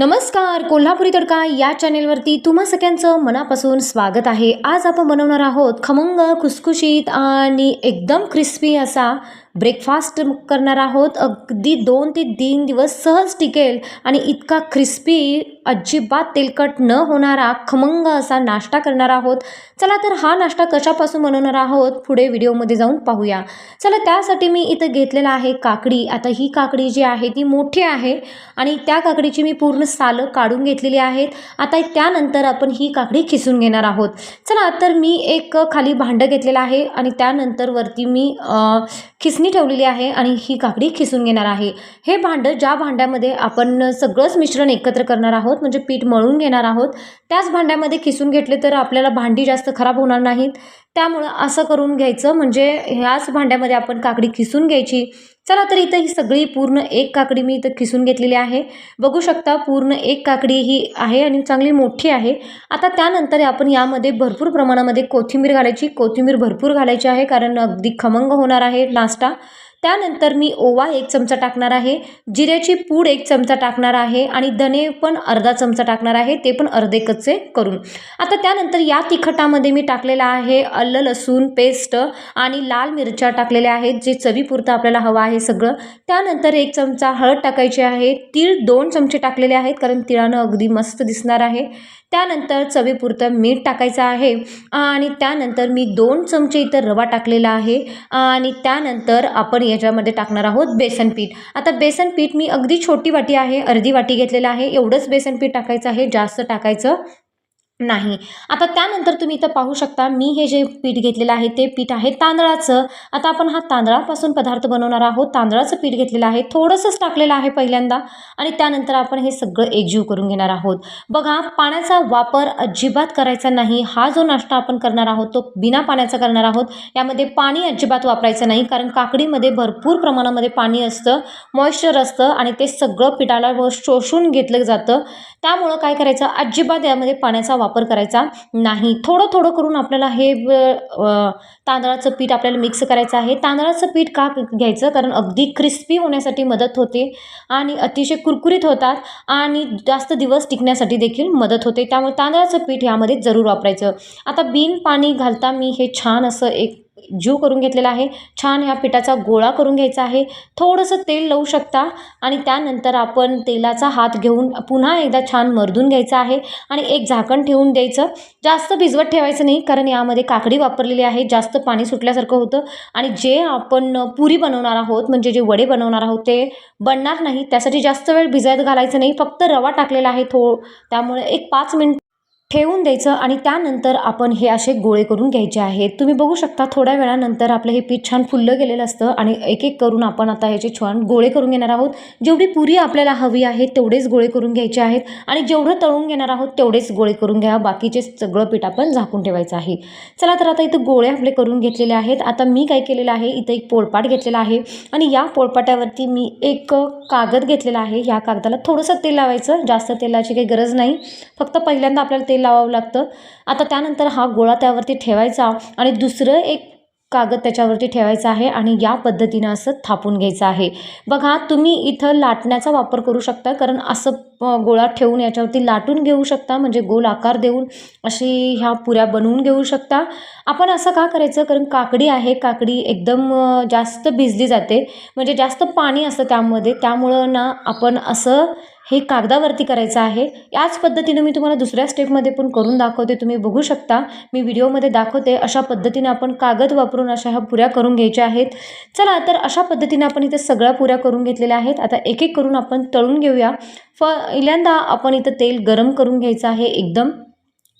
नमस्कार कोल्हापुरी तडका या चॅनेलवरती तुम्हा सगळ्यांचं मनापासून स्वागत आहे. आज आपण बनवणार आहोत खमंग खुसखुशीत आणि एकदम क्रिस्पी असा ब्रेकफास्ट करणार आहोत. अगदी दोन ते तीन दिवस सहज टिकेल आणि इतका क्रिस्पी अजिबात तेलकट न होणारा खमंग असा नाश्ता करणार आहोत. चला तर हा नाश्ता कशापासून बनवणार आहोत पुढे व्हिडिओमध्ये जाऊन पाहूया. चला त्यासाठी मी इथं घेतलेला आहे काकडी. आता ही काकडी जी आहे ती मोठी आहे आणि त्या काकडीची मी पूर्ण सालं काढून घेतलेली आहेत. आता त्यानंतर आपण ही काकडी खिसून घेणार आहोत. चला तर मी एक खाली भांडं घेतलेलं आहे आणि त्यानंतर वरती मी खिसणी खिसणी ठेवलेली आहे आणि ही काकडी खिसून घेणार आहे. हे भांडं ज्या भांड्यामध्ये आपण सगळंच मिश्रण एकत्र करणार आहोत म्हणजे पीठ मळून घेणार आहोत त्याच भांड्यामध्ये खिसून घेतले तर आपल्याला भांडी जास्त खराब होणार नाहीत. त्यामुळं असं करून घ्यायचं म्हणजे ह्याच भांड्यामध्ये आपण काकडी खिसून घ्यायची. चला तर इथं ही सगळी पूर्ण एक काकडी मी इथं खिसून घेतलेली आहे. बघू शकता पूर्ण एक काकडी ही आहे आणि चांगली मोठी आहे. आता त्यानंतर आपण यामध्ये भरपूर प्रमाणामध्ये कोथिंबीर घालायची. कोथिंबीर भरपूर घालायची आहे कारण अगदी खमंग होणार आहे नाश्ता. त्यानंतर मी ओवा एक चमचा टाकणार आहे जिऱ्याची पूड एक चमचा टाकणार आहे आणि धने पण अर्धा चमचा टाकणार आहे ते पण अर्धे कच्चे करून. आता त्यानंतर या तिखटामध्ये मी टाकलेलं आहे अल्ल लसूण पेस्ट आणि लाल मिरच्या टाकलेल्या आहेत जे चवीपुरतं आपल्याला हवं आहे सगळं. त्यानंतर एक चमचा हळद टाकायची आहे तीळ दोन चमचे टाकलेले आहेत कारण तिळानं अगदी मस्त दिसणार आहे. त्यानंतर चवीपुरतं मीठ टाकायचं आहे आणि त्यानंतर मी दोन चमचे इथं रवा टाकलेला आहे आणि त्यानंतर आपण याच्यामध्ये टाकणार आहोत बेसन पीठ. आता बेसन पीठ मी अगदी छोटी वाटी आहे अर्धी वाटी घेतलेलं आहे. एवढंच बेसन पीठ टाकायचं आहे जास्त टाकायचं नाही. आता त्यानंतर तुम्ही इथं पाहू शकता मी हे जे पीठ घेतलेलं आहे ते पीठ आहे तांदळाचं. आता आपण हा तांदळापासून पदार्थ बनवणार आहोत. तांदळाचं पीठ घेतलेलं आहे थोडंसंच टाकलेलं आहे पहिल्यांदा आणि त्यानंतर आपण हे सगळं एकजीव करून घेणार आहोत. बघा पाण्याचा वापर अजिबात करायचा नाही. हा जो नाश्ता आपण करणार आहोत तो बिना पाण्याचा करणार आहोत. यामध्ये पाणी अजिबात वापरायचं नाही कारण काकडीमध्ये भरपूर प्रमाणामध्ये पाणी असतं मॉइश्चर असतं आणि ते सगळं पिठाला शोषून घेतलं जातं. त्यामुळं काय करायचं? अजिबात यामध्ये पाण्याचा वापर वापर करायचा नाही. थोडं थोडं करून आपल्याला हे तांदळाचं पीठ आपल्याला मिक्स करायचं आहे. तांदळाचं पीठ का घ्यायचं? कारण अगदी क्रिस्पी होण्यासाठी मदत होते आणि अतिशय कुरकुरीत होतात आणि जास्त दिवस टिकण्यासाठी देखील मदत होते. त्यामुळे तांदळाचं पीठ यामध्ये जरूर वापरायचं. आता बिन पाणी घालता मी हे छान असं एक जीव करून घेतलेला आहे. छान ह्या पिठाचा गोळा करून घ्यायचा आहे. थोडंसं तेल लावू शकता आणि त्यानंतर आपण तेलाचा हात घेऊन पुन्हा एकदा छान मर्दून घ्यायचा आहे आणि एक झाकण ठेवून द्यायचं. जास्त भिजवत ठेवायचं नाही कारण यामध्ये काकडी वापरलेली आहे. जास्त पाणी सुटल्यासारखं होतं. आणि जे आपण पुरी बनवणार आहोत म्हणजे जे वडे बनवणार आहोत ते बनणार नाही. त्यासाठी जास्त वेळ भिजत घालायचं नाही. फक्त रवा टाकलेला आहे थो त्यामुळे एक पाच मिनिट ठेवून द्यायचं आणि त्यानंतर आपण हे असे गोळे करून घ्यायचे आहेत तुम्ही बघू शकता थोड्या वेळानंतर आपलं हे पीठ छान फुललं गेलेलं असतं आणि एक एक करून आपण आता ह्याचे छान गोळे करून घेणार आहोत. जेवढी पुरी आपल्याला हवी आहे तेवढेच गोळे करून घ्यायचे आहेत आणि जेवढं तळून घेणार आहोत तेवढेच गोळे करून घ्या. बाकीचे सगळं पीठ आपण झाकून ठेवायचं आहे. चला तर आता इथं गोळे आपले करून घेतलेले आहेत. आता मी काय केलेलं आहे इथं एक पोळपाट घेतलेला आहे आणि या पोळपाटावरती मी एक कागद घेतलेला आहे. या कागदाला थोडंसं तेल लावायचं जास्त तेलाची काही गरज नाही. फक्त पहिल्यांदा आपल्याला तेल लावावं लागतं. आता त्यानंतर हा गोळा त्यावरती ठेवायचा आणि दुसरं एक कागद त्याच्यावरती ठेवायचा आहे आणि या पद्धतीनं असं थापून घ्यायचं आहे. बघा तुम्ही इथं लाटण्याचा वापर करू शकता कारण असं गोळा ठेवून याच्यावरती लाटून घेऊ शकता म्हणजे गोल आकार देऊन अशी ह्या पुऱ्या बनवून घेऊ शकता. आपण असं का करायचं? कारण काकडी आहे काकडी एकदम जास्त भिजली जाते म्हणजे जास्त पाणी असतं त्यामध्ये त्यामुळं ना आपण असं हे कागदावरती करायचं आहे. याच पद्धतीनं मी तुम्हाला दुसऱ्या स्टेपमध्ये पण करून दाखवते. तुम्ही बघू शकता. मी व्हिडिओमध्ये दाखवते अशा पद्धतीने आपण कागद वापरून अशा ह्या पुऱ्या करून घ्यायच्या आहेत. चला तर अशा पद्धतीने आपण इथे सगळ्या पुऱ्या करून घेतलेल्या आहेत. आता एक एक करून आपण तळून घेऊया. फ पहिल्यांदा आपण इथं तेल गरम करून घ्यायचं आहे एकदम.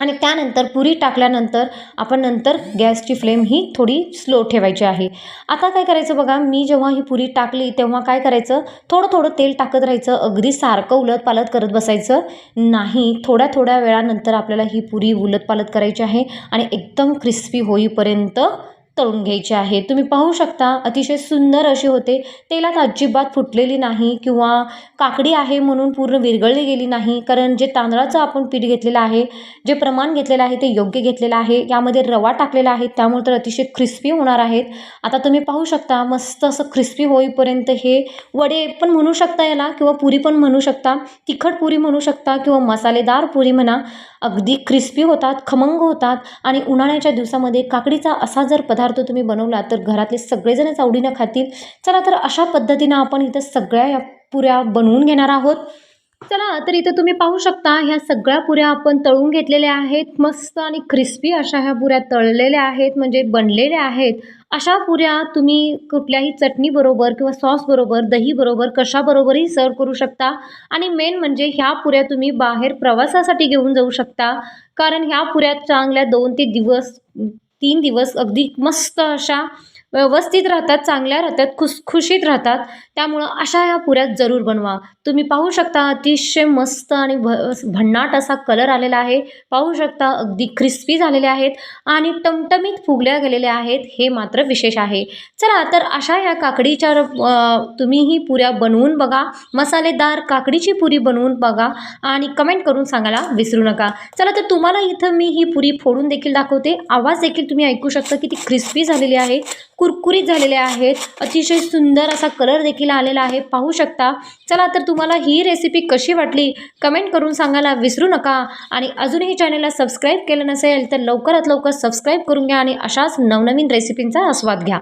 आणि त्यानंतर पुरी टाकल्यानंतर आपण नंतर गॅसची फ्लेम ही थोडी स्लो ठेवायची आहे. आता काय करायचं बघा मी जेव्हा ही पुरी टाकली तेव्हा काय करायचं थोडं थोडं तेल टाकत राहायचं अगदी सारखं उलट पालत करत बसायचं. नाही थोड्या थोड्या वेळानंतर आपल्याला ही पुरी उलट करायची आहे आणि एकदम क्रिस्पी होईपर्यंत तळून घ्यायची आहे. तुम्ही पाहू शकता अतिशय सुंदर अशी होते. तेलात अजिबात फुटलेली नाही किंवा काकडी आहे म्हणून पूर्ण विरघळली गेली नाही. कारण जे तांदळाचं आपण पीठ घेतलेलं आहे जे प्रमाण घेतलेलं आहे ते योग्य घेतलेलं आहे. यामध्ये रवा टाकलेला आहे त्यामुळे तर अतिशय क्रिस्पी होणार आहेत. आता तुम्ही पाहू शकता मस्त असं क्रिस्पी होईपर्यंत हे वडे पण म्हणू शकता याला किंवा पुरी पण म्हणू शकता तिखट पुरी म्हणू शकता किंवा मसालेदार पुरी म्हणा अगदी क्रिस्पी होतात खमंग होतात. आणि उन्हाळ्याच्या दिवसामध्ये काकडीचा असा जर पदार्थ तुम्ही बनवला तर घरातले सगळेजणच आवडीनं खातील. चला तर अशा पद्धतीनं आपण इथं सगळ्या या पुऱ्या बनवून घेणार आहोत. चला तर इथं तुम्ही पाहू शकता ह्या सगळ्या पुऱ्या आपण तळून घेतलेल्या आहेत. मस्त आणि क्रिस्पी अशा ह्या पुऱ्या तळलेल्या आहेत म्हणजे बनलेल्या आहेत. अशा पुऱ्या तुम्ही कुठल्याही चटणीबरोबर किंवा सॉसबरोबर दहीबरोबर कशाबरोबरही सर्व करू शकता. आणि मेन म्हणजे ह्या पुऱ्या तुम्ही बाहेर प्रवासासाठी घेऊन जाऊ शकता. कारण ह्या पुऱ्या चांगल्या दोन ते दिवस तीन दिवस अगदी मस्त अशा व्यवस्थित राहतात चांगल्या राहतात खुसखुशीत राहतात. त्यामुळं अशा ह्या पुऱ्या जरूर बनवा. तुम्ही पाहू शकता अतिशय मस्त आणि भ भन्नाट असा कलर आलेला आहे. पाहू शकता अगदी क्रिस्पी झालेले आहेत आणि टमटमीत फुगल्या गेलेल्या आहेत हे मात्र विशेष आहे. चला तर अशा ह्या काकडीच्या तुम्हीही तुम्ही ही पुऱ्या बनवून बघा. मसालेदार काकडीची पुरी बनवून बघा आणि कमेंट करून सांगायला विसरू नका. चला तर तुम्हाला इथं मी ही पुरी फोडून देखील दाखवते. आवाज देखील तुम्ही ऐकू शकता की ती क्रिस्पी झालेली आहे. कुरकुरीत झालेले आहेत. अतिशय सुंदर असा कलर देखील आलेला आहे. पाहू शकता. चला तर तुम्हाला ही रेसिपी कशी वाटली? कमेंट करून सांगायला विसरू नका. आणि अजूनही चॅनलला सबस्क्राईब केलं नसेल तर लवकरात लवकर सबस्क्राईब करून घ्या आणि अशाच नवनवीन रेसिपींचा आस्वाद घ्या.